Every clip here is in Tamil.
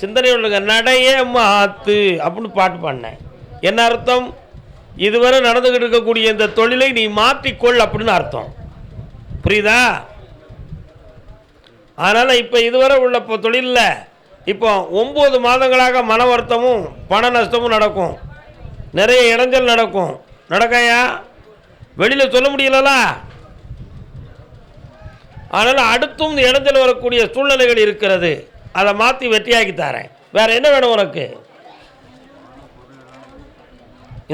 சிந்தனை உள்ளங்க நடைய மாத்து அப்படின்னு பாட்டு பாடினேன். என்ன அர்த்தம்? இதுவரை நடந்துகிட்டு இருக்கக்கூடிய இந்த தொழிலை நீ மாற்றிக்கொள் அப்படின்னு அர்த்தம். புரியுதா? அதனால் இப்போ இதுவரை உள்ள இப்போ தொழிலில் இப்போ ஒம்பது மாதங்களாக மன வருத்தமும் பண நஷ்டமும் நடக்கும். நிறைய இடைஞ்சல் நடக்கும். நடக்கையா? வெளியில் சொல்ல முடியலல்ல? அதனால் அடுத்தும் இந்த இடைஞ்சல் வரக்கூடிய சூழ்நிலைகள் இருக்கிறது. அதை மாற்றி வெட்டியாக்கி தரேன். வேறு என்ன வேணும் உனக்கு?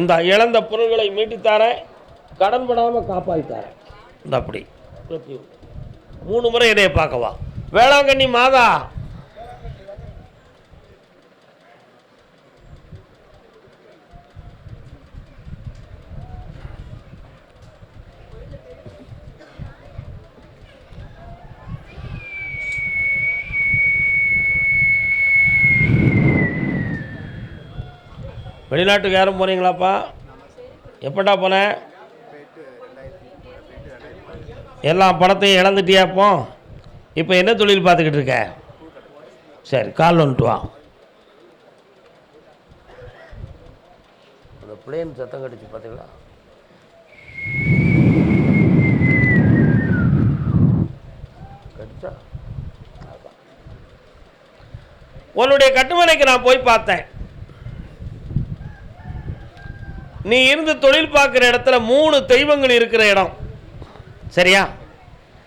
இந்த இழந்த பொருள்களை மீட்டித்தாரேன் கடன் படாமல் காப்பாற்றி தரேன். இந்த அப்படி. மூணு முறை இதையை பார்க்கவா வேளாங்கண்ணி மாதா வெளிநாட்டுக்கு யாரும் போகிறீங்களாப்பா எப்படா போனேன் எல்லா பணத்தையும் இழந்துட்டியா இப்போ? இப்போ என்ன தொழில் பார்த்துக்கிட்டு இருக்க? சரி கால் வந்துட்டு வா. அந்த பிளேன் சத்தம் கடிச்சு பார்த்தீங்களா கடிச்சா. உன்னுடைய கட்டுமனைக்கு நான் போய் பார்த்தேன். நீ இருந்து தொழில் பார்க்குற இடத்துல மூணு தெய்வங்கள் இருக்கிற இடம். சரியா?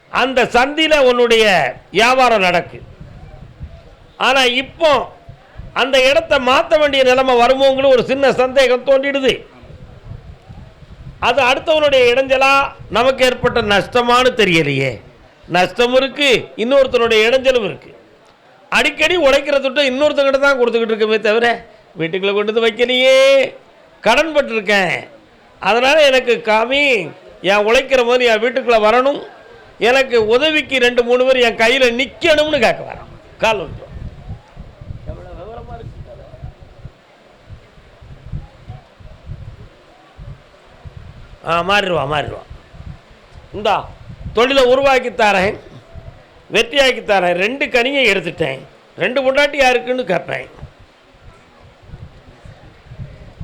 அந்த சந்தியில் உன்னுடைய வியாபாரம் நடக்கு. ஆனால் இப்போ அந்த இடத்த மாற்ற வேண்டிய நிலைமை வருமோங்கிற ஒரு சின்ன சந்தேகம் தோன்றிடுது. அது அடுத்தவனுடைய இடைஞ்சலா நமக்கு ஏற்பட்ட நஷ்டமானு தெரியலையே. நஷ்டம் இருக்கு இன்னொருத்தனுடைய இடைஞ்சலும் இருக்கு. அடிக்கடி உழைக்கிற துட்டை இன்னொருத்தங்கிட்ட தான் கொடுத்துக்கிட்டு இருக்கமே தவிர வீட்டுக்குள்ளே கொண்டு வந்து வைக்கலையே. கடன் பட்டிருக்கேன் அதனால் எனக்கு காமி என் உழைக்கிற போது என் வீட்டுக்குள்ளே வரணும். எனக்கு உதவிக்கு ரெண்டு மூணு பேர் என் கையில் நிற்கணும்னு கேட்க வரான். கால் வந்து எவ்வளோ விவரமாக இருக்கு கதை. ஆ மாறிடுவா மாறிடுவா. இந்தா தொழிலை உருவாக்கி தரேன். வெற்றியாக்கி தரேன். ரெண்டு கனியை எடுத்துட்டேன். ரெண்டு பொண்டாட்டி யாருக்குன்னு கேட்பேன்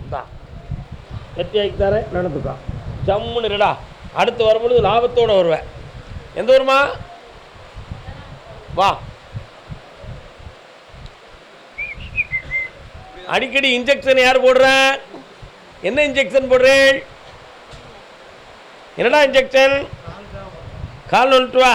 இந்தா வெற்றியாக்கி தரேன் நடந்துக்கா. ஜம்முன்னு இருடா. அடுத்து வரும்பொழுது லாபத்தோடு வருவேன். எந்த ஊருமா? வா. அடிக்கடி இன்ஜெக்ஷன் யார் போடுறா? என்ன இன்ஜெக்ஷன் போடுறேன் என்னடா இன்ஜெக்ஷன் கால் வந்துட்டு வா.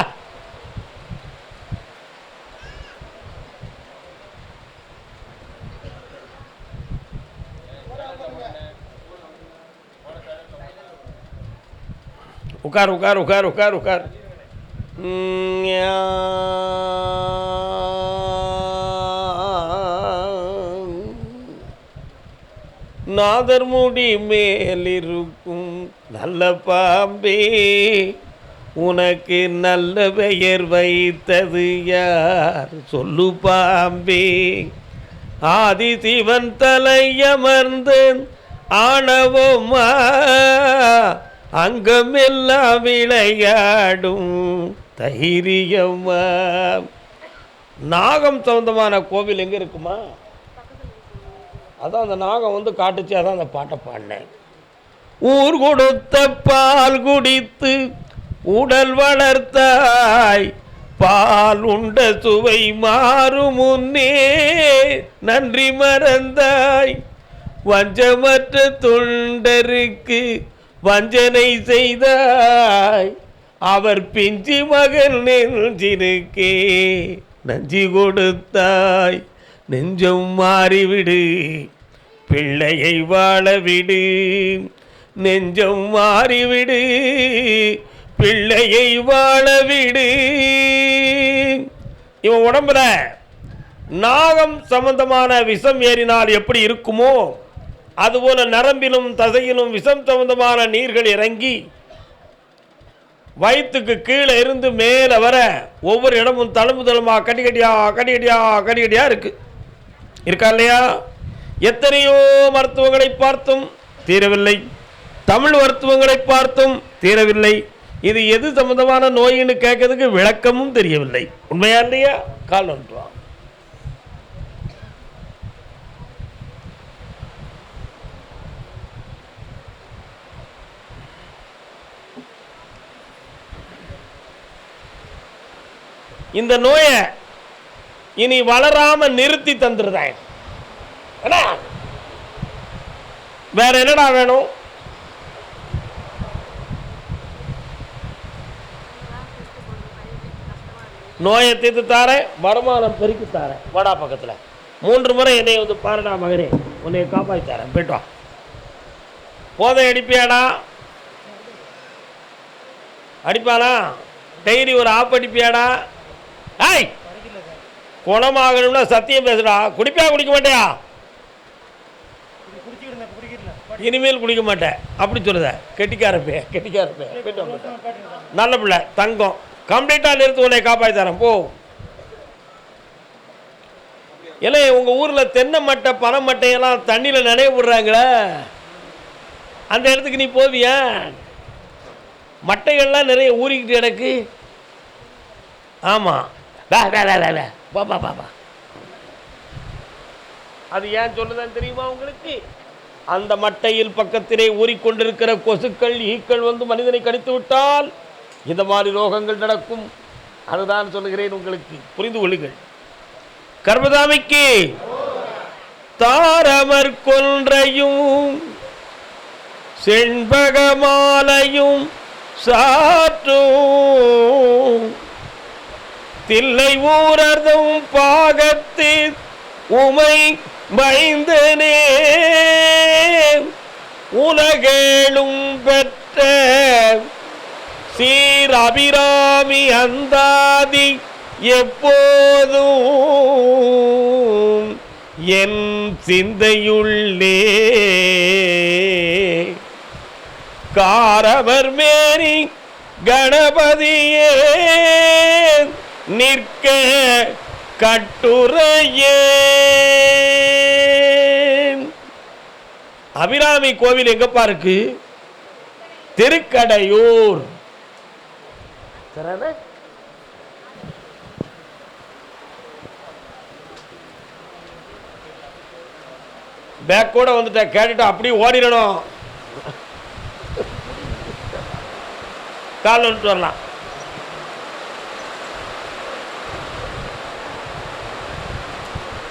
உட்கார் உட்கார் உட்கார் உட்கார் உட்கார் நாதர் முடி மேலிருக்கும் நல்ல பாம்பே. உனக்கு நல்ல பெயர் வைத்தது யார்? சொல்லு பாம்பே. ஆதி சிவன் தலையமர்ந்தேன். ஆணவமா அங்கமெல்லாம் விளையாடும் தைரியமா. நாகம் சம்பந்தமான கோவில் எங்கே இருக்குமா? அதான் அந்த நாகம் வந்து காட்டுச்சு அதான் அந்த பாட்டை பாடினேன். ஊர் கொடுத்த பால் குடித்து உடல் வளர்த்தாய் பால் உண்ட சுவை மாறும் முன்னே நன்றி மறந்தாய். வஞ்சமற்ற தொண்டருக்கு வஞ்சனை செய்தாய். அவர் பிஞ்சி மகன் நெஞ்சினுக்கே நஞ்சி கொடுத்தாய். நெஞ்சம் மாறிவிடு பிள்ளையை வாழவிடு. நெஞ்சம் மாறிவிடு பிள்ளையை வாழவிடு. இவன் உடம்புல நாகம் சம்பந்தமான விஷம் ஏறினால் எப்படி இருக்குமோ அதுபோல நரம்பிலும் தசையிலும் விஷம் சம்பந்தமான நீர்கள் இறங்கி வயிற்றுக்கு கீழே இருந்து மேலே வர ஒவ்வொரு இடமும் தழும்பு தழும்பா கடி கடியா கடி கடியா கடி கடியா இருக்கு. இருக்கா இல்லையா? எத்தனையோ மருத்துவங்களை பார்த்தும் தீரவில்லை. தமிழ் மருத்துவங்களை பார்த்தும் தீரவில்லை. இது எது சம்பந்தமான நோயின்னு கேட்கறதுக்கு விளக்கமும் தெரியவில்லை. உண்மையா இல்லையா? கால் வந்துட்டு இந்த நோயை இனி வளராம நிறுத்தி தந்துருதான் வேற என்னடா வேணும்? நோயை தீர்த்து தாரேன் வருமானம் பெருக்கி தாரேன். வாடா பக்கத்தில். மூன்று முறை என்னை வந்து பாருடா மகனே உன்னை காப்பாற்றி தரேன். போயிட்டு வா. போதை அடிப்பியாடா? அடிப்பானா? டெய்லி ஒரு ஆப் அடிப்பியாடா? ஏய் குணமாகணும்னா சத்தியம் பேசுடா. குடிப்பியா குடிக்க மாட்டியா? இனிமேல் குடிக்க மாட்டேன். அப்படி சொல்லுத. கெட்டிக்காரப்பே கெட்டிக்காரப்பே. நல்ல பிள்ளை தங்கம். கம்ப்ளீட்டாக நிறுத்து உன்னை காப்பாற்றி தரேன். போ. இல்லை உங்கள் ஊரில் தென்னை மட்டை பனை மட்டையெல்லாம் தண்ணியில் நனைய விடுறாங்களே அந்த இடத்துக்கு நீ போவியா? மட்டைகள்லாம் நிறைய ஊறிக்கிட்டு எனக்கு. ஆமாம் வே வே வே வே வே. அது ஏன் சொல்லுதான் தெரியுமா உங்களுக்கு? அந்த மட்டையில் பக்கத்திலே ஊறிக்கொண்டிருக்கிற கொசுக்கள் ஈக்கள் வந்து மனிதனை கடித்து விட்டால் இந்த மாதிரி ரோகங்கள் நடக்கும். அதுதான் சொல்லுகிறேன் உங்களுக்கு. புரிந்து கொள்ளுங்கள். கர்மதாமிக்கு தாரமர் கொன்றையும் செண்பகமாலையும் சாற்றும் தில்லை ஊரதும் பாகத்து உமை மைந்தனே. உலகேளும் பெற்ற சீர் அபிராமி அந்தாதி எப்போதும் என் சிந்தையுள்ளே. காரவர் மேரி கணபதியே. நிற்க கட்டுரையே. அபிராமி கோவில் எங்கப்பா இருக்கு? திருக்கடையூர்? பேக் கூட வந்துட்டேன் கேட்டுட்டு அப்படியே ஓடிடணும். கால் வந்துட்டு வரலாம்.